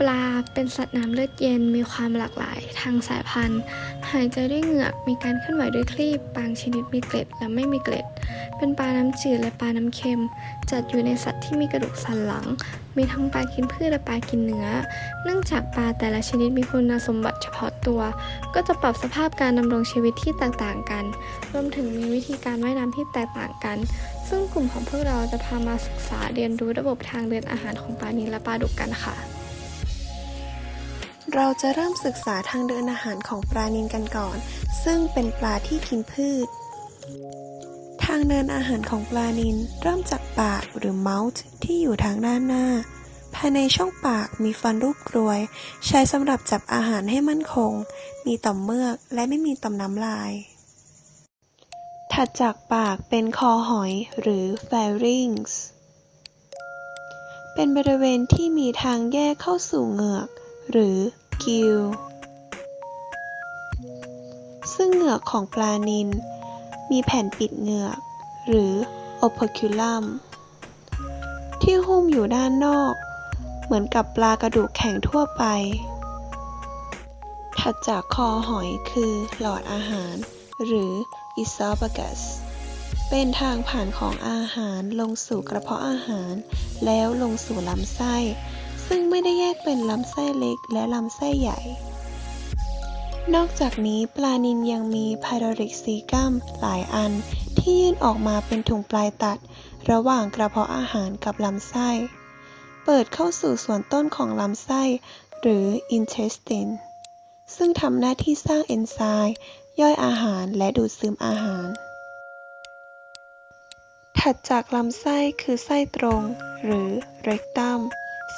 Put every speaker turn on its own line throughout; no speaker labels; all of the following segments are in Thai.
ปลาเป็นสัตว์น้ำเลือดเย็นมีความหลากหลาย ทางสายพันธุ์ หายใจด้วยเหงือกมีการเคลื่อนไหวด้วยคลีบบางชนิดมีเกล็ดและไม่มีเกล็ด เป็นปลาน้ำจืดและปลาน้ำเค็ม จัดอยู่ในสัตว์ที่มีกระดูกสันหลัง มีทั้งปลากินพืชและปลากินเนื้อ เนื่องจากปลาแต่ละชนิดมีคุณสมบัติเฉพาะตัว ก็จะปรับสภาพการดำรงชีวิตที่แตกต่างกัน รวมถึงมีวิธีการว่ายน้ำที่แตกต่างกัน ซึ่งกลุ่มของพวกเราจะพามาศึกษาเรียนรู้ระบบทางเดินอาหารของปลานิลและปลาดุกกันค่ะ
เราจะเริ่มศึกษาทางเดินอาหารของปลานิลกันก่อน ซึ่งเป็นปลาที่กินพืช ทางเดินอาหารของปลานิลเริ่มจากปากหรือ mouth ที่อยู่ทางด้านหน้า ภายในช่องปากมีฟันรูปกรวย ใช้สำหรับจับอาหารให้มั่นคง มีต่อมเมือกและไม่มีต่อมน้ำลาย ถัดจากปากเป็นคอหอยหรือ pharynx เป็นบริเวณที่มีทางแยกเข้าสู่เหงือก หรือ gill ซึ่งเหงือกของปลานิลมีแผ่นปิดเหงือก หรือ operculum ที่หุ้มอยู่ด้านนอก เหมือนกับปลากระดูกแข็งทั่วไป ถัดจากคอหอยคือหลอดอาหาร หรือ esophagus เป็นทางผ่านของอาหารลงสู่กระเพาะอาหาร แล้วลงสู่ลำไส้ ซึ่งไม่ได้แยกเป็นลำไส้เล็กและลำไส้ใหญ่ นอกจากนี้ปลานิลยังมีไพโรริกซีกัมหลายอันที่ยื่นออกมาเป็นถุงปลายตัด ระหว่างกระเพาะอาหารกับลำไส้ เปิดเข้าสู่ส่วนต้นของลำไส้ หรือ intestine ซึ่งทำหน้าที่สร้างเอนไซม์ย่อยอาหารและดูดซึมอาหาร ถัดจากลำไส้คือไส้ตรง หรือ rectum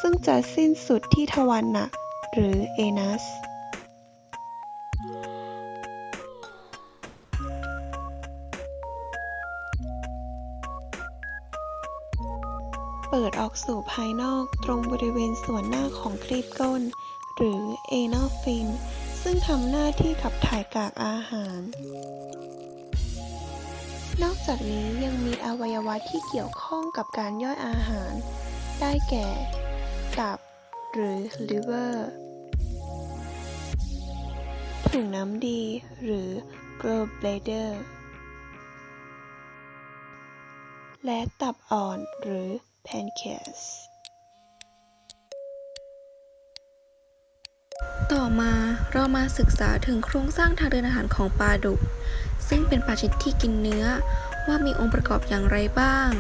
ซึ่งจะสิ้นสุดที่ทวารหนัก หรือ anus เปิดออกสู่ภายนอกตรงบริเวณส่วนหน้าของครีบก้น หรือ anal fin ซึ่งทำหน้าที่ขับถ่ายกากอาหาร นอกจากนี้ยังมีอวัยวะที่เกี่ยวข้องกับการย่อยอาหาร ได้แก่ ตับ หรือ liver ถุงน้ำดีหรือ gallbladder และตับอ่อนหรือ pancreas
ต่อมาเรามาศึกษาถึงโครงสร้างทางเดินอาหารของปลาดุก ซึ่งเป็นปลาชนิดที่กินเนื้อว่ามีองค์ประกอบอย่างไรบ้าง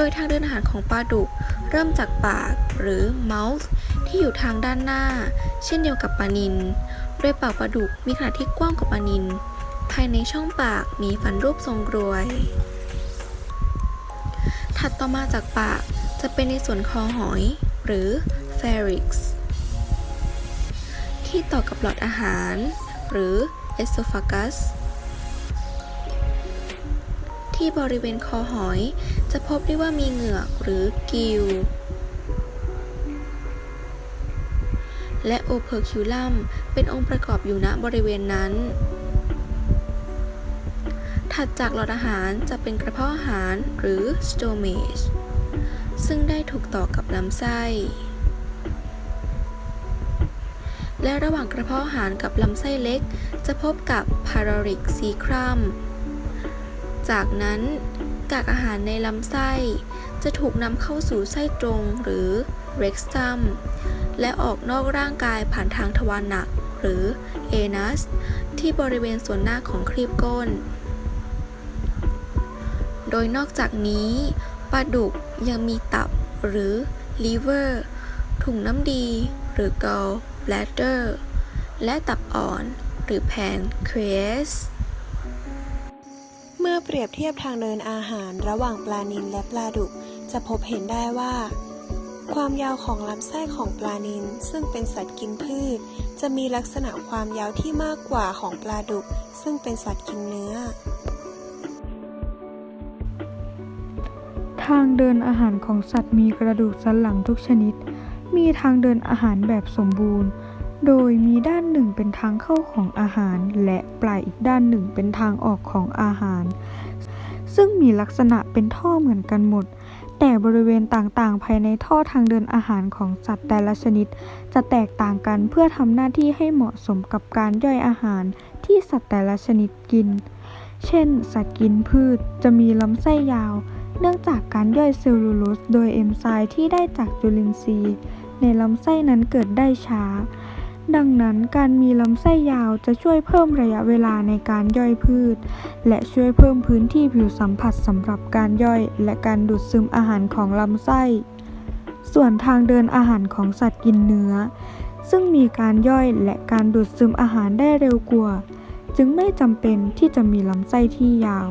โดยทางเดินอาหารของปลาดุก เริ่มจากปากหรือ mouth ที่อยู่ทางด้านหน้า เช่นเดียวกับปลานิลโดยปากปลาดุกมีขนาดที่กว้างกว่าปลานิลภายในช่องปากมีฟันรูปทรงกรวย ถัดต่อมาจากปากจะเป็นในส่วนคอหอยหรือ pharynx ที่ต่อกับหลอดอาหาร หรือ esophagus ที่บริเวณคอหอย จะพบได้ว่ามีเหงือกหรือกิลและ operculum เป็นองค์ประกอบอยู่ณบริเวณนั้น ถัดจากหลอดอาหารจะเป็นกระเพาะอาหารหรือ stomach ซึ่งได้ถูกต่อกับลำไส้ และระหว่างกระเพาะอาหารกับลำไส้เล็ก จะพบกับ pyloric cecum จากนั้นกากอาหารในลำไส้ จะถูกนำเข้าสู่ไส้ตรงหรือ rectum และออกนอกร่างกายผ่านทางทวารหนัก หรือ anus ที่บริเวณส่วนหน้าของครีบก้น โดยนอกจากนี้ปลาดุกยังมีตับหรือ liver ถุงน้ำดี หรือ gall bladder และตับอ่อน หรือ pancreas
เมื่อ เปรียบเทียบทางเดินอาหารระหว่างปลานิลและปลาดุก จะพบเห็นได้ว่า ความยาวของลำไส้ของปลานิลซึ่งเป็นสัตว์กินพืช จะมีลักษณะความยาวที่มากกว่าของปลาดุก ซึ่งเป็นสัตว์กินเนื้อ
ทางเดินอาหารของสัตว์มีกระดูกสันหลังทุกชนิด มีทางเดินอาหารแบบสมบูรณ์ โดยมีด้านหนึ่งเป็นทางเข้าของอาหาร และปลายอีกด้านหนึ่งเป็นทางออกของอาหาร ซึ่งมีลักษณะเป็นท่อเหมือนกันหมด แต่บริเวณต่างๆ ภายในท่อทางเดินอาหารของสัตว์แต่ละชนิด จะแตกต่างกันเพื่อทำหน้าที่ให้เหมาะสมกับการย่อยอาหารที่สัตว์แต่ละชนิดกิน เช่น สัตว์กินพืชจะมีลำไส้ยาว เนื่องจากการย่อยเซลลูโลสโดยเอนไซม์ที่ได้จากจุลินทรีย์ ในลำไส้นั้นเกิดได้ช้า ดังนั้นการมีลำไส้ยาวจะช่วยเพิ่มระยะเวลาในการย่อยพืช และช่วยเพิ่มพื้นที่ผิวสัมผัสสำหรับการย่อยและการดูดซึมอาหารของลำไส้ ส่วนทางเดินอาหารของสัตว์กินเนื้อ ซึ่งมีการย่อยและการดูดซึมอาหารได้เร็วกว่า จึงไม่จำเป็นที่จะมีลำไส้ที่ยาว